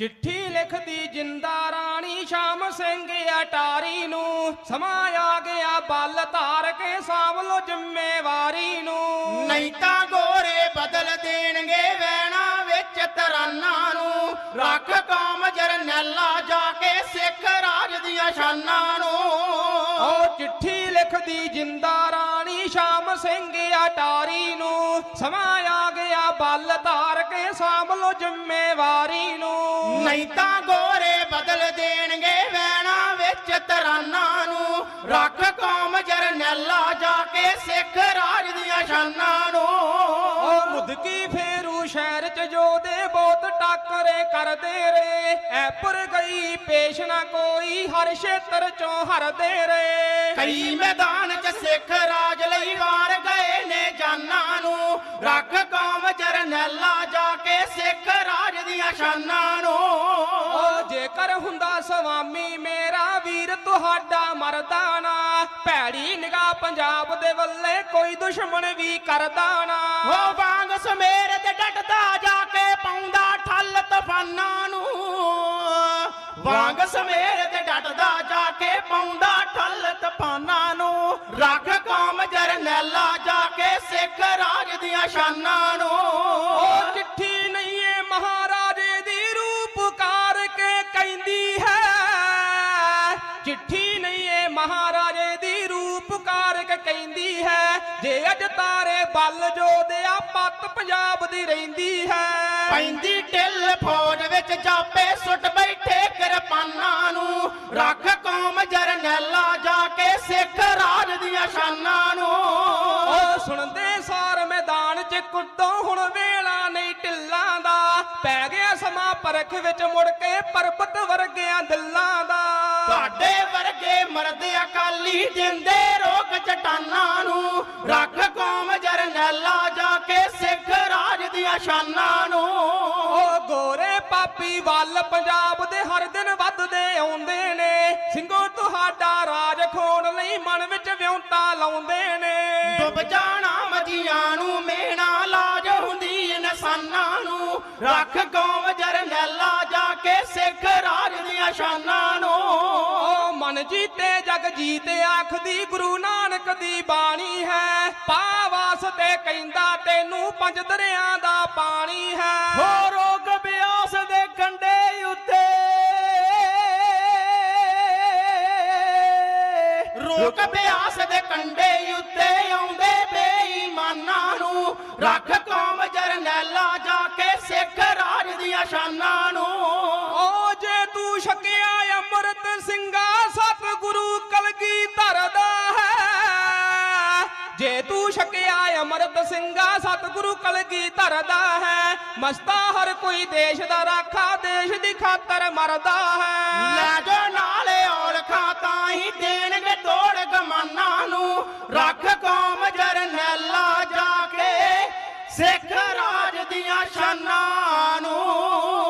ਚਿੱਠੀ ਲਿਖਦੀ ਜਿੰਦਾ ਰਾਣੀ ਸ਼ਾਮ ਸਿੰਘ ਅਟਾਰੀ ਨੂੰ। ਸਮਾਂ ਆ ਗਿਆ ਬਲ ਧਾਰ ਕੇ ਸਾਂਭ ਲੋ ਜ਼ਿੰਮੇਵਾਰੀ ਨੂੰ। ਨਹੀਂ ਤਾਂ ਗੋਰੇ ਬਦਲ ਦੇਣਗੇ ਵੈਣਾ ਵਿੱਚ ਤਰਾਨਾਂ ਨੂੰ। ਰੱਖ ਕੌਮ ਜਰਨੈਲਾ ਜਾ ਕੇ ਸਿੱਖ ਰਾਜ ਦੀਆਂ ਸ਼ਾਨਾਂ ਨੂੰ। ਉਹ ਚਿੱਠੀ ਲਿਖਦੀ ਜਿੰਦਾ ਰਾਣੀ ਸ਼ਾਮ ਸਿੰਘ ਅਟਾਰੀ ਨੂੰ। ਸਮਾਂ ਬਲ ਧਾਰ ਕੇ ਸਾਂਭ ਲੋ ਜ਼ਿੰਮੇਵਾਰੀ ਨੂੰ। ਨਹੀਂ ਤਾਂ ਗੋਰੇ ਬਦਲ ਦੇਣਗੇ ਵੈਣਾ ਵਿੱਚ ਤਰਾਨਾਂ ਨੂੰ। ਰੱਖ ਕੌਮ ਜਰਨੈਲਾ ਜਾ ਕੇ ਸਿੱਖ ਰਾਜ ਦੀਆਂ ਸ਼ਾਨਾਂ ਨੂੰ। ਉਹ ਮੁਦਕੀ ਫੇਰੂ ਸ਼ਹਿਰ ਚ ਜੋਦੇ ਬਹੁਤ ਟਾਕਰੇ ਕਰਦੇ ਰੇ। ਐਪਰ ਗਈ ਪੇਸ਼ ਨਾ ਕੋਈ ਹਰ ਛੇਤਰ ਚੋਂ ਹਰਦੇ ਰੇ। ਕਈ ਮੈਦਾਨ 'ਚ ਸਿੱਖ ਰਾਜ ਲਈ ਵਾਰ ਗਏ ਨੇ ਜਾਨਾਂ ਨੂੰ। ਰੱਖ ਜਰਨੈਲਾ ਜਾ ਕੇ ਸਿੱਖ ਰਾਜ ਦੀਆਂ ਸ਼ਾਨਾਂ ਨੂੰ। ਉਹ ਜੇਕਰ ਹੁੰਦਾ ਸਵਾਮੀ ਮੇਰਾ ਵੀਰ ਤੁਹਾਡਾ ਮਰਦਾਨਾ ਭੈੜੀ ਨਿਗਾਹ ਪੰਜਾਬ ਦੇ ਵੱਲੇ ਕੋਈ ਦੁਸ਼ਮਣ ਵੀ ਕਰਦਾ ਨਾ। ਉਹ ਵਾਂਗ ਸਮੇਰ ਤੇ ਡਟਦਾ ਜਾ ਕੇ ਪਾਉਂਦਾ ਠੱਲ ਤੂਫਾਨਾਂ ਨੂੰ। ਵਾਂਗ ਸਮੇਰ ਤੇ ਡਟਦਾ ਜਾ ਕੇ ਪਾਉਂਦਾ ਠੱਲ ਤੂਫਾਨਾਂ ਨੂੰ। ਰੱਖ ਕੌਮ ਜਰਨੈਲਾ ਜਾ ਕੇ ਸਿੱਖ ਰਾਜ ਦੀਆਂ ਸ਼ਾਨਾਂ ਤਾਰੇ ਬਲ ਜੋਦਿਆ ਪੱਤ ਪੰਜਾਬ ਦੀ ਰਹਿੰਦੀ ਹੈ। ਪੈਂਦੀ ਢਿੱਲ ਫੌਜ ਵਿੱਚ ਜਾਪੇ ਸੁੱਟ ਬੈਠੇ ਕਿਰਪਾਨਾਂ ਨੂੰ। ਰੱਖ ਕੌਮ ਜਰਨੈਲਾ ਜਾ ਕੇ ਸਿੱਖ ਰਾਜ ਦੀਆਂ ਸ਼ਾਨਾਂ ਨੂੰ। ਉਹ ਸੁਣਦੇ ਸਾਰ ਮੈਦਾਨ 'ਚ ਕੁੱਟੋ ਹੁਣ ਵੇਲਾ ਨਹੀਂ ਢਿੱਲਾਂ ਦਾ। ਪੈ ਗਿਆ ਸਮਾਂ ਪਰਖ ਵਿੱਚ ਮੁੜ ਕੇ ਪਰਬਤ ਵਰਗਿਆਂ ਦਿਲਾਂ ਦਾ। ਤੁਹਾਡੇ ਵਰਗੇ ਮਰਦ ਅਕਾਲੀ ਦਿੰਦੇ ਰੋਕ ਚਟਾਨਾਂ ਨੂੰ। ਰੱਖ ਦੀਆਂ ਸ਼ਾਨਾਂ ਨੂੰ। ਉਹ ਗੋਰੇ ਪਾਪੀ ਵੱਲ ਪੰਜਾਬ ਦੇ ਹਰ ਦਿਨ ਵੱਧਦੇ ਆਉਂਦੇ ਨੇ। ਸਿੰਘੋ ਤੁਹਾਡਾ ਰਾਜ ਖੋਣ ਲਈ ਮਨ ਵਿੱਚ ਵਿਉਂਤਾ ਲਾਉਂਦੇ ਨੇ। ਡੁੱਬ ਜਾਣਾ ਮਜੀਆਂ ਨੂੰ ਮੇਣਾ ਲਾਜ ਹੁੰਦੀ ਇਨਸਾਨਾਂ ਨੂੰ। ਰੱਖ ਕੌਮ ਜਰਨੈਲਾ ਜਾ ਕੇ ਸਿੱਖ ਰਾਜ ਦੀਆਂ ਸ਼ਾਨਾਂ ਨੂੰ। ਮਨ ਜੀਤੇ ਜਗ ਜੀਤੇ ਆਖਦੀ ਗੁਰੂ ਨਾਨਕ ਦੀ ਬਾਣੀ ਹੈ। ਪਾਵਾਸ ਤੇ ਕਹਿੰਦਾ ਤੈਨੂੰ ਪੰਜ ਦਰਿਆਂ ਦਾ ਪਾਣੀ ਹੈ। ਹੋ ਰੋਗ ਬਿਆਸ ਦੇ ਕੰਡੇ ਉੱਤੇ। ਰੋਗ ਬਿਆਸ ਦੇ ਕੰਡੇ ਉੱਤੇ ਆਉਂਦੇ ਬੇਈਮਾਨਾਂ ਨੂੰ। ਰੱਖ ਕੌਮ ਜਰਨੈਲਾ ਜਾ ਕੇ ਸਿੱਖ ਰਾਜ ਦੀਆਂ ਸ਼ਾਨਾਂ ਨੂੰ। ਓ ਜੇ ਤੂੰ ਛਕਿਆ ਅੰਮ੍ਰਿਤ ਸਿੰਘਾ ਸਤਿਗੁਰੂ ਕਲਗੀ ਧਰਦਾ ਹੈ। ਜੇ ਤੂੰ ਛਕਿਆ ਅੰਮ੍ਰਿਤ ਸਿੰਘਾ ਸਤਿਗੁਰੂ ਕਲਗੀ ਧਰਦਾ ਹੈ। ਮਸਤਾ ਹਰ ਕੋਈ ਦੇਸ਼ ਦਾ ਰਾਖਾ, ਦੇਸ਼ ਦੀ ਖਾਤਰ ਮਰਦਾ ਹੈ। ਲੈ ਜੋ ਨਾਲੇ ਔਲਖਾ ਤਾਂ ਹੀ ਦੇਣਗੇ ਤੋੜ ਗਮਾਨਾਂ ਨੂੰ। ਰੱਖ ਕੌਮ ਜਰਨੈਲਾ ਜਾ ਕੇ, ਸਿੱਖ ਰਾਜ ਦੀਆਂ ਸ਼ਾਨਾਂ ਨੂੰ।